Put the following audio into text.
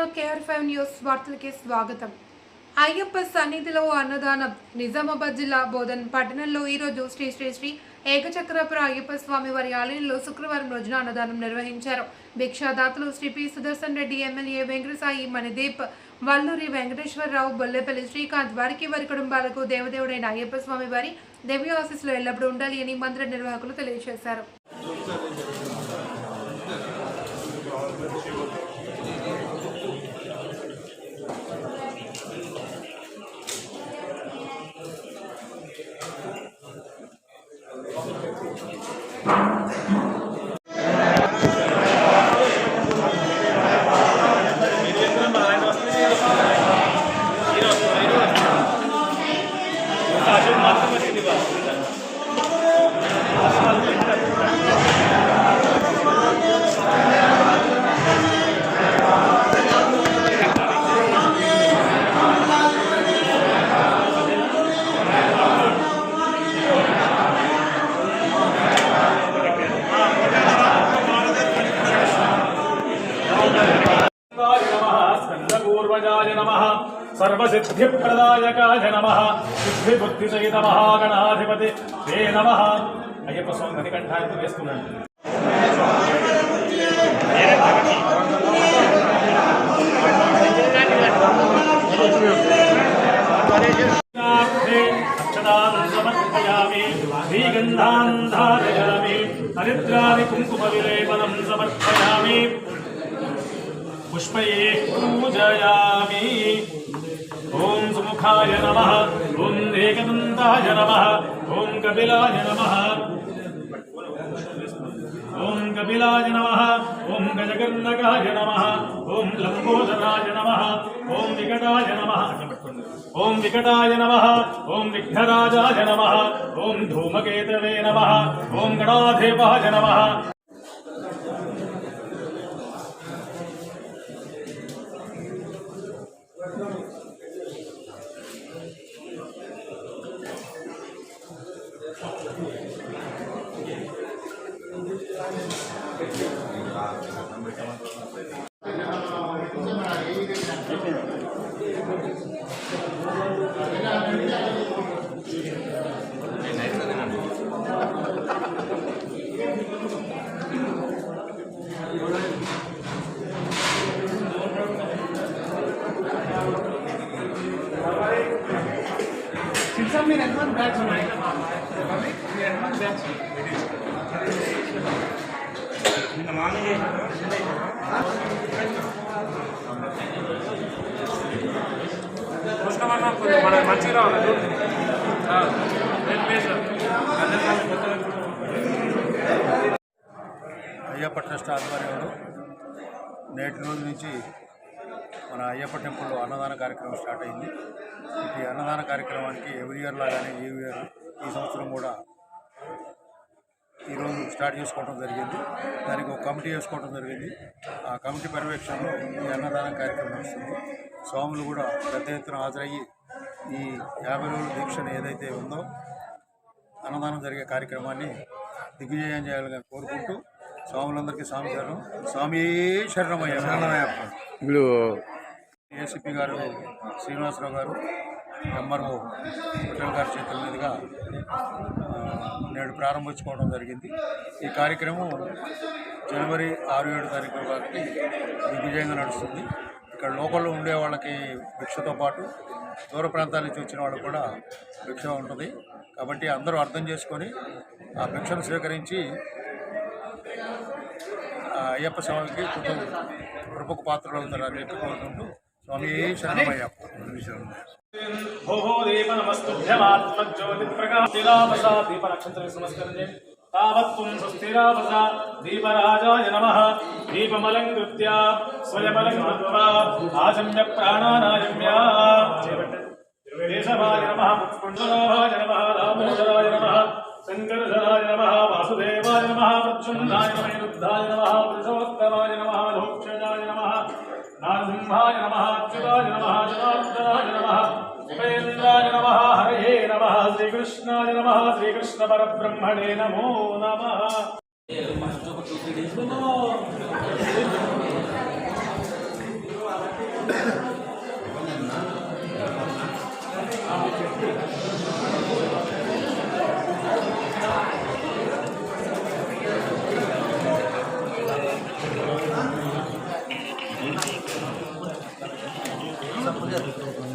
నమస్తే KR five news వార్తలకి స్వాగతం. అయ్యప్ప సన్నిధిలో అన్నదానం నిజామాబాద్ జిల్లా బోధన్ పట్టణంలో ఈరోజు శ్రీ శ్రీ శ్రీ ఏకచక్రపుర అయ్యప్ప స్వామి వారి ఆలయంలో శుక్రవారం రోజున అన్నదానం నిర్వహించారు. భిక్షాదాతలు శ్రీ పి సుదర్శన్ రెడ్డి ఎమ్మెల్యే వెంకటసాయి మణిదీప్ వల్లూరి వెంకటేశ్వరరావు బొల్లేపల్లి శ్రీకాంత్ వారికి వారి కుటుంబాలకు దేవదేవుడైన అయ్యప్ప స్వామి వారి దివ్య ఆశీస్సులు ఎల్లప్పుడూ ఉండాలి అని మందిర నిర్వాహకులు తెలియజేశారు. स्कन्दपूर्वजाय नमः सर्वसिद्धिप्रदायकाय नमः సిద్ధిబుద్ధిసహిత మహాగణాధిపతి తే నమ అయ్యప్ప స్వామి మణికంఠానికి వేస్తున్నాడు సమర్పయామి శ్రీగంధాన్ ధారయామి హరిద్రాది కుంకుమ విలేపనం సమర్పయామి पुष्पये पूजयामि ॐ सुमुखाय नमः, ॐ एकदन्ताय नमः, ॐ कपिलाय नमः। ॐ कपिलाय नमः, ॐ गजकर्णकाय नमः, ॐ लम्बोदराय नमः, ॐ विकटाय नमः। ॐ विकटाय नमः, ॐ विघ्नराजाय नमः, ॐ धूमकेतवे नमः, ॐ गणाधेवाय नमः। నమ కృష్ణమన్న కొంచెం మన మంచిగా రావాలి చూడు. ఆ, నేను పేరు అందరికీ కొత్తగా అయ్యప్ప ట్రస్ట్ ఆధ్వర్యంలో నేటి రోజు నుంచి మన అయ్యప్ప టెంపుల్లో అన్నదాన కార్యక్రమం స్టార్ట్ అయింది. ఈ అన్నదాన కార్యక్రమానికి ఎవ్రీ ఇయర్ లాగానే ఈ ఇయర్ ఈ సంవత్సరం కూడా ఈరోజు స్టార్ట్ చేసుకోవడం జరిగింది. దానికి ఒక కమిటీ వేసుకోవడం జరిగింది. ఆ కమిటీ పర్యవేక్షణలో ఈ అన్నదాన కార్యక్రమం వస్తుంది స్వాములు కూడా పెద్ద ఎత్తున హాజరయ్యి ఈ యాభై రోజుల దీక్షను ఏదైతే ఉందో అన్నదానం జరిగే కార్యక్రమాన్ని దిగ్విజయం చేయాలని కోరుకుంటూ స్వాములందరికీ స్వామి శరణం. స్వామి శరణమయ్య ఇప్పుడు ఏసీపీ గారు శ్రీనివాసరావు గారు ఎంఆర్ఓ పటేల్ గారి చేతుల మీదుగా నేడు ప్రారంభించుకోవడం జరిగింది. ఈ కార్యక్రమం జనవరి ఆరు ఏడు తారీఖు కాబట్టి దిగ్విజయంగా నడుస్తుంది. ఇక్కడ లోకల్లో ఉండే వాళ్ళకి భిక్షతో పాటు దూర ప్రాంతాల నుంచి వచ్చిన వాళ్ళకు కూడా భిక్ష ఉంటుంది. కాబట్టి అందరూ అర్థం చేసుకొని ఆ భిక్షను స్వీకరించి ఆ అయ్యప్ప స్వామికి కొంచెం కృపకు పాత్రలు అని చెప్పి కోరుకుంటూ స్వామి శరణమయ్యప్ప భోహో దీప నమస్తుభ్యమాత్మజ్యోతి ప్రకాశిలావసా దీప నక్షత్ర నమస్కరించే తావత్వం సుస్థిరావస దీపరాజాయ నమ దీపమలంకృత్య స్వయమలంకృత్వా ఆచమ్య ప్రాణానాయమ్య కేశవాయ నమ ముత్కుండలాభాయ నమ దామోదరాయ నమ శంకరధరాయ నమ వాసుదేవాయ నమ ప్రచున్నాయ శ్రీకృష్ణ పరబ్రహ్మణే నమో నమ Gracias.